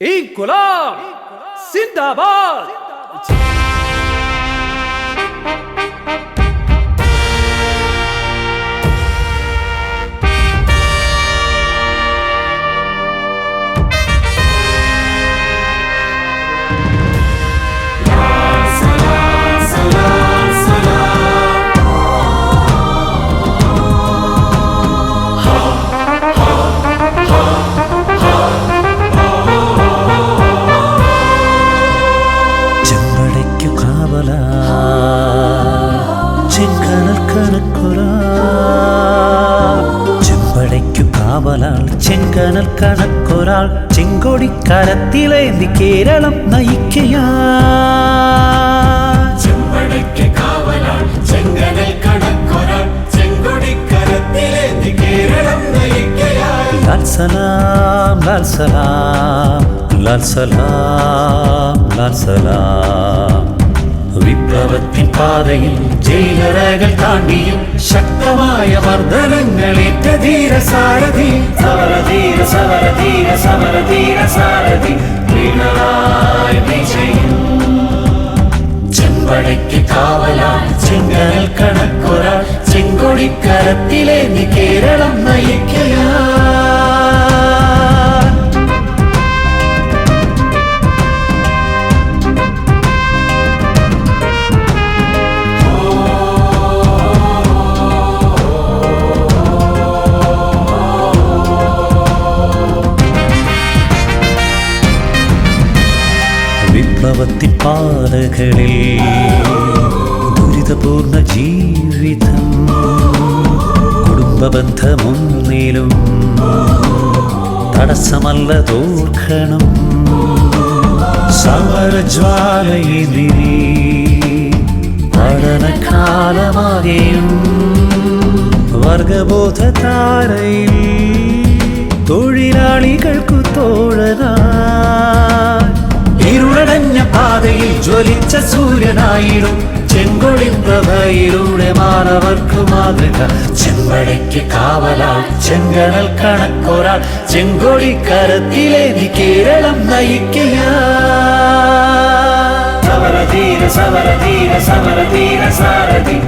انقلاب زندہ باد കാവലാൾ ചെങ്കനൽ കണക്കൊരാൾ കേരളം നയിക്കയാ കടക്കൊരാൾ ചെങ്കൊടിക്കരത്തിലേന്തി കേരളം ലാൽ സലാം ലാൽ സലാം ലാൽ സലാം ലാൽ സലാം. വിപ്ലവത്തിൻ പാതയിൽ ജയിലറകൾ താണ്ടിയും ശക്തമായ മർദ്ദനങ്ങളേറ്റ ധീര സാരഥി സമരധീര സമരധീര സമരധീര സാരഥി. പിണറായി വിജയം ചെമ്പടയ്ക്ക് കാവലാ ചിങ്ങൽ കണക്കൊരാൾ ചെങ്കൊടിക്കരത്തിലേന്ന് കേരളം നയിക്കയാ വിപ്ലവത്തിൻ ദുരിതപൂർണ ജീവിതം കുടുംബബന്ധമൊന്നിലും തടസ്സമല്ല തോർക്കണം സമരജ്വാലയിതിരി പഠനകാലമാകെയും വർഗബോധ താരയിൽ തൊഴിലാളികൾക്കു തോഴനാ പാതയിൽ ജ്വലിച്ച സൂര്യനായിടും. ചെങ്കൊളി മാറവർക്ക് മാതൃക. ചെമ്പടയ്ക്ക് കാവലാൽ ചെങ്കണൽ കണക്കൊരാൾ. ചെങ്കൊടി കരത്തിലെ കേരളം നയിക്കുക. സമരധീര സമരധീര സമരധീര സാരഥി.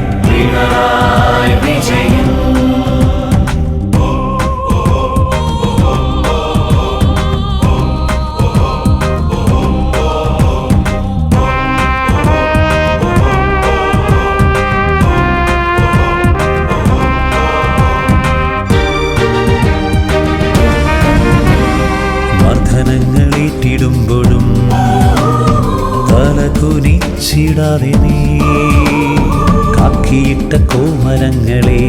വിജയം തല നീ കാക്കിയിട്ട കോമരങ്ങളെ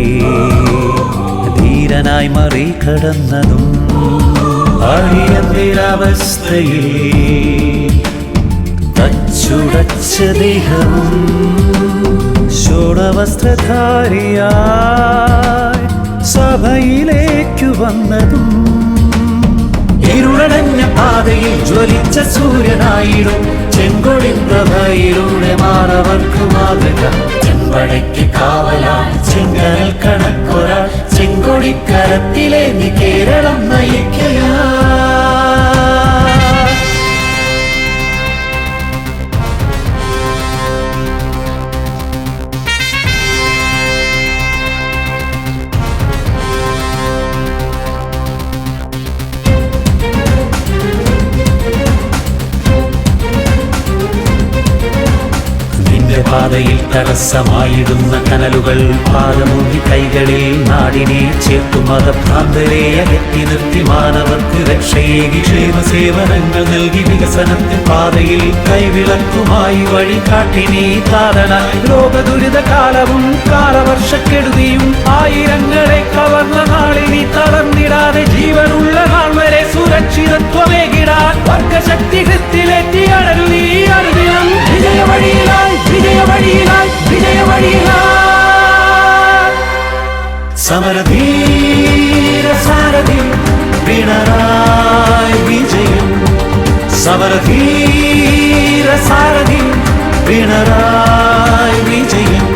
ധീരനായി മറികടന്നതും അടിയന്തിരാവസ്ഥയിൽ തച്ചുടച്ച ദേഹവും ശോണവസ്ത്രധാരിയായി സഭയിലേക്കു വന്നതും ഇരുളടഞ്ഞ പാതയിൽ ജ്വലിച്ച സൂര്യനായിടും ചെങ്കൊടി പ്രഭയിലൂടെ മാറവർക്ക് മാതൃക. ചെമ്പടയ്ക്ക് കാവലാ ചിങ്ങൽ കണക്കൊരാൾ. ചെങ്കൊടിക്കരത്തിലേന്തി കേരളം നയിക്കയാ പാതയിൽ തടസ്സമായിടുന്ന കനലുകൾ പാദമൂന്നി കൈകളിൽ നാടിനെ ചേർത്തു മതഭ്രാന്തരെ അകറ്റി നിർത്തി മാനവർക്ക് രക്ഷയേകി ക്ഷേമ സേവനങ്ങൾ നൽകി വികസനത്തിൽ പാതയിൽ കൈവിളക്കുമായി വഴി കാട്ടിനെ താരണ ലോക ദുരിത കാലവും കാലവർഷക്കെടുതിയും ആയിരങ്ങളെ കവർന്ന നാളിനി തളർന്നിടാതെ ജീവനുള്ള നാൾ വരെ സുരക്ഷിതത്വമേകിടാൻ വർഗശക്തി ഹൃത്തിലേറ്റി അടരുതി അറുതിനം சாரதி சாரதி பிணராய் விஜயன்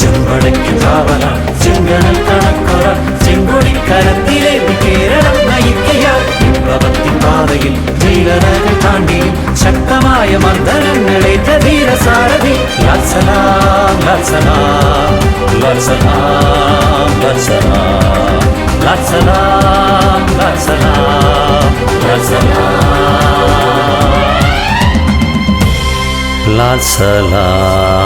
செம்படைக்கு காவலா செங்கடல் கணக்கரா செங்கொடி கரத்திலே கேரளம் நயிக்கையா இன்பவத்தின் பாதையில் வீரர்கள் தாண்டி சக்தமாய மர்தனம் நிலைத்த வீர சாரதி லட்சலாம் லட்சலாம் லட்சலாம் லட்சலாம் லட்சலாம் லட்சலாம் லட்சலாம் सला